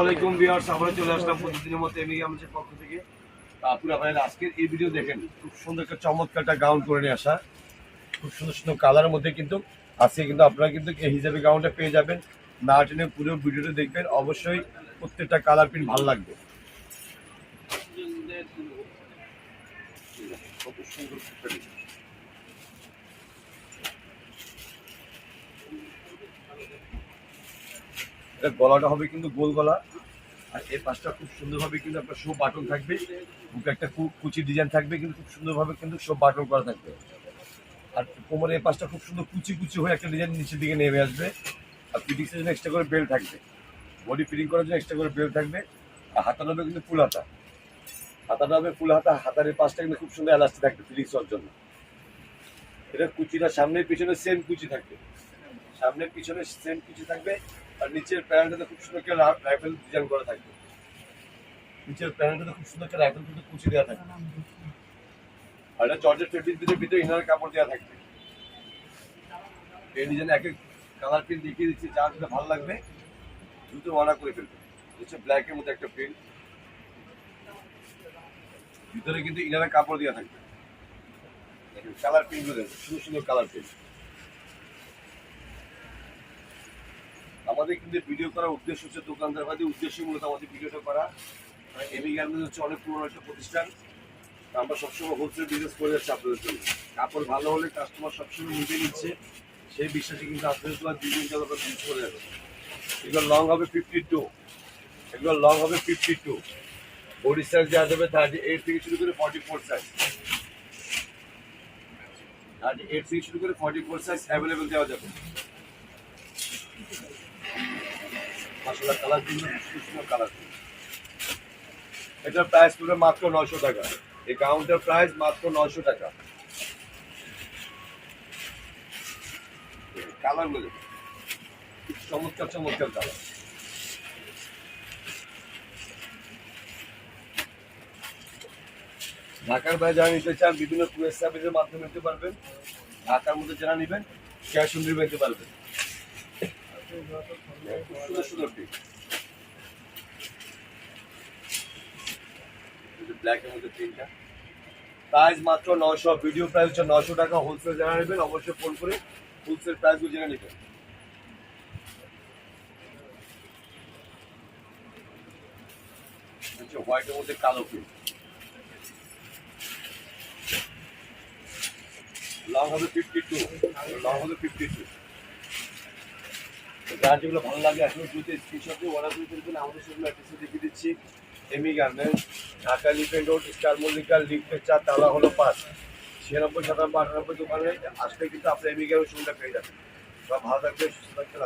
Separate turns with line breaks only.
আলাইকুম ভিউয়ার্স আমরা চলে আসলাম প্রতিদিনের মতো এমনি আমাদের পক্ষ থেকে। আপুরা ভাই আজকের এই ভিডিও দেখেন, খুব সুন্দর একটা চমৎকার একটা গাউন করে নিয়ে আসা। খুব সুন্দর সুন্দর কালারের মধ্যে কিন্তু আজকে কিন্তু আপনারা কিন্তু এই হিসাবে গাউনটা পেয়ে যাবেন। না টেনে পুরো ভিডিওটা দেখবেন, অবশ্যই প্রত্যেকটা কালার প্রিন্ট ভালো লাগবে। কত সুন্দর একটা design। এটা গলাটা হবে কিন্তু গোল গলা। আর এর পাশটা খুব সুন্দরভাবে কিন্তু আপনার শো বাটন থাকবে। বুকে একটা কুচি ডিজাইন থাকবে কিন্তু খুব সুন্দরভাবে কিন্তু শো বাটন করা থাকবে। আর কোমরের এই পাশটা খুব সুন্দর কুচি কুচি হয়ে একটা ডিজাইন নিচের দিকে নেমে আসবে। আর ফিটিংসের জন্য এক্সট্রা করে বেল্ট থাকবে। বডি ফিটিং করার জন্য এক্সট্রা করে বেল্ট থাকবে। আর হাতাটা হবে কিন্তু ফুল হাতা। হাতাটা হবে ফুল হাতা, হাতার এই পাশটা কিন্তু খুব সুন্দর এলাস্টিক থাকবে ফিটিংস হওয়ার জন্য। এটা কুচিটা সামনে পিছনে সেম কুচি থাকবে। সামনে পিছনে সেম কুচি থাকবে। আর নিচের প্যানেলটাতে খুব সুন্দর একটা রাইফেল ডিজাইন করা থাকবে। নিচের প্যানেলটাতে খুব সুন্দর একটা রাইফেল কিন্তু কুচি দেওয়া থাকবে। আর এটা জর্জের ফেব্রিক দিয়ে ভিতরে ইনার কাপড় দেওয়া থাকবে। এই ডিজাইন এক এক কালার প্রিন্ট দেখিয়ে দিচ্ছি, যা যেটা ভালো লাগবে, দ্রুত অর্ডার করে ফেলবে। হচ্ছে ব্ল্যাকের মধ্যে একটা প্রিন্ট ভিতরে কিন্তু ইনারের কাপড় দেওয়া থাকবে। কালার প্রিন্টগুলো দেখেন, সুন্দর সুন্দর কালার প্রিন্ট আমাদের কিন্তু ভিডিও করার উদ্দেশ্য হচ্ছে দোকানদারবাদী উদ্দেশ্য মূলত আমাদের ভিডিওটা করা। এমি গার্মেন্টস হচ্ছে অনেক পুরনো একটা প্রতিষ্ঠান। আমরা সবসময় হোলসেল বিজনেস করে যাচ্ছি আপনাদের জন্য। কাপড় ভালো হলে কাস্টমার সবসময় নিবে, নিচ্ছে। সেই বিশ্বাসে কিন্তু আপনাদের তোমার দুই দিন আমরা বিজনেস করে যাবে। এগুলো লং হবে ফিফটি টু এগুলো লং হবে ফিফটি টু বডি সাইজ দেওয়া যাবে থার্টি এইট থেকে শুরু করে forty four size thirty eight থেকে শুরু করে ফর্টি ফোর সাইজ অ্যাভেলেবেল দেওয়া যাবে। মশলা কালার কালার এটার প্রাইস পুরো মাত্র নয়শো টাকা। এই প্রাইস মাত্র নয়শো টাকা। চমৎকার চমৎকার কালার। ঢাকার বাইরে যারা নিতে চান, বিভিন্ন কুরিয়ার মাধ্যমে নিতে পারবেন। ঢাকার মধ্যে যারা নেবেন, ক্যাশ অন ডেলিভারি নিতে পারবেন। প্রাইস মাত্র নশো ভিডিও প্রাইস হচ্ছে টাকা হোলসেল যারা নেবেন অবশ্যই ফোন করে হোলসেল প্রাইসগুলো জেনে নেবেন। হচ্ছে হোয়াইটের মধ্যে কালো লং হবে ফিফটি টু লং হবে ফিফটি টু যার যেগুলো ভালো লাগে আসলে দুটি স্ক্রিনশট দিয়ে অর্ডার করে ফেলবেন আমাদের সেগুলো অ্যাড্রেসে দেখিয়ে দিচ্ছি। এমি গার্মেন্টস ঢাকা লিফেন রোড স্টার মল্লিকা লিফের চার তালা হলো পাঁচ ছিয়ানব্বই সাতানব্বই আটানব্বই দোকানে আসলে কিন্তু আপনি এমি গার্মেন্টস সুবিধা পেয়ে যাবেন। ভালো থাকবে সুস্থ থাকবেন